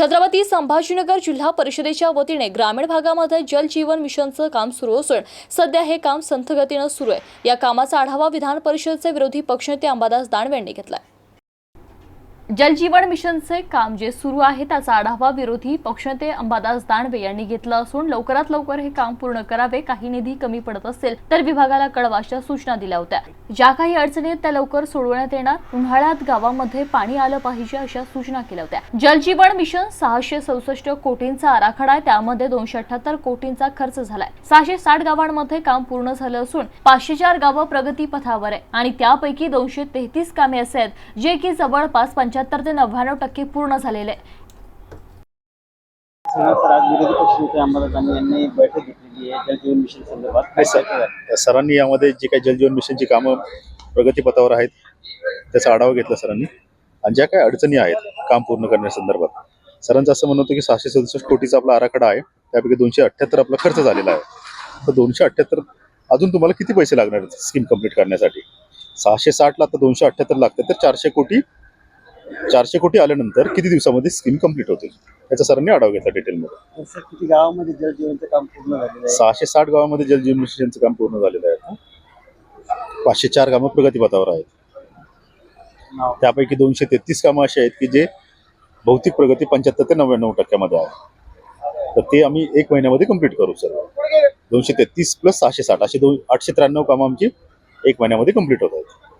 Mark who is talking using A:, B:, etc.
A: छत्रपती संभाजीनगर जिल्हा परिषदेच्या वतीने ग्रामीण भागामध्ये जल जीवन मिशनचं काम सुरू असून सध्या हे काम संथगतीनं सुरू आहे. या कामाचा आढावा विधान परिषदेचे विरोधी पक्षनेते अंबादास दानवे यांनी घेतलाय. जलजीवन मिशनचे काम जे सुरू आहे त्याचा आढावा विरोधी पक्षनेते अंबादास दानवे यांनी घेतला असून लवकरात लवकर हे काम पूर्ण करावे काही निधी कमी पडत असेल तर विभागाला कळवाशा सूचना दिल्या होत्या. ज्या काही अडचणी आहेत त्या लवकर सोडवण्यात येणार. उन्हाळ्यात गावामध्ये पाणी आलं पाहिजे अशा सूचना केल्या होत्या. जलजीवन मिशन सहाशे चौसष्ट कोटींचा आराखडा आहे. त्यामध्ये दोनशे अठ्याहत्तर कोटींचा खर्च झालाय. सहाशे साठ गावांमध्ये काम पूर्ण झालं असून पाचशे चार गावं प्रगती पथावर आहे. आणि त्यापैकी दोनशे तेहतीस कामे असे आहेत जे की जवळपास पंच्याहत्तर ते नव्याण्णव टक्के पूर्ण झालेले. आहे.
B: यांनी बैठक घेतलेली मिशन संदर्भात?
C: सरांनी यामध्ये जी काही जलजीवन मिशनची कामं प्रगतीपथावर आहेत त्याचा आढावा घेतला सरांनी. आणि ज्या काही अडचणी आहेत काम पूर्ण करण्यासंदर्भात सरांचं असं म्हणणं होतं की सहाशे सदुसष्ट कोटीचा आपला आराखडा आहे त्यापैकी दोनशे अठ्ठ्याहत्तर आपला खर्च झालेला आहे. तर दोनशे अठ्ठ्याहत्तर अजून तुम्हाला किती पैसे लागणार आहेत स्कीम कंप्लीट करण्यासाठी? सहाशे साठला आता दोनशे अठ्ठ्याहत्तर लागते तर चारशे कोटी चारशे कोटी आल्यानंतर किती दिवसामध्ये स्कीम कंप्लीट होतील याचा सरांनी आढावा घेतला डिटेलमध्ये
B: किती गावामध्ये जल जीवनचं काम पूर्ण झालेलं आहे?
C: सहाशे साठ गावामध्ये जलजीवन मिशनचं काम पूर्ण झालेलं आहे पाचशे चार कामं प्रगतीपथावर आहेत. त्यापैकी दोनशे तेहतीस कामं अशी आहेत की जे भौतिक प्रगती पंच्याहत्तर ते नव्याण्णव टक्क्यामध्ये आहे. तर ते आम्ही एक महिन्यामध्ये कंप्लीट करू सर. दोनशे तेहतीस प्लस सहाशे साठ अशी दोन आठशे त्र्याण्णव कामं आमची एक महिन्यामध्ये कंप्लीट होत आहेत.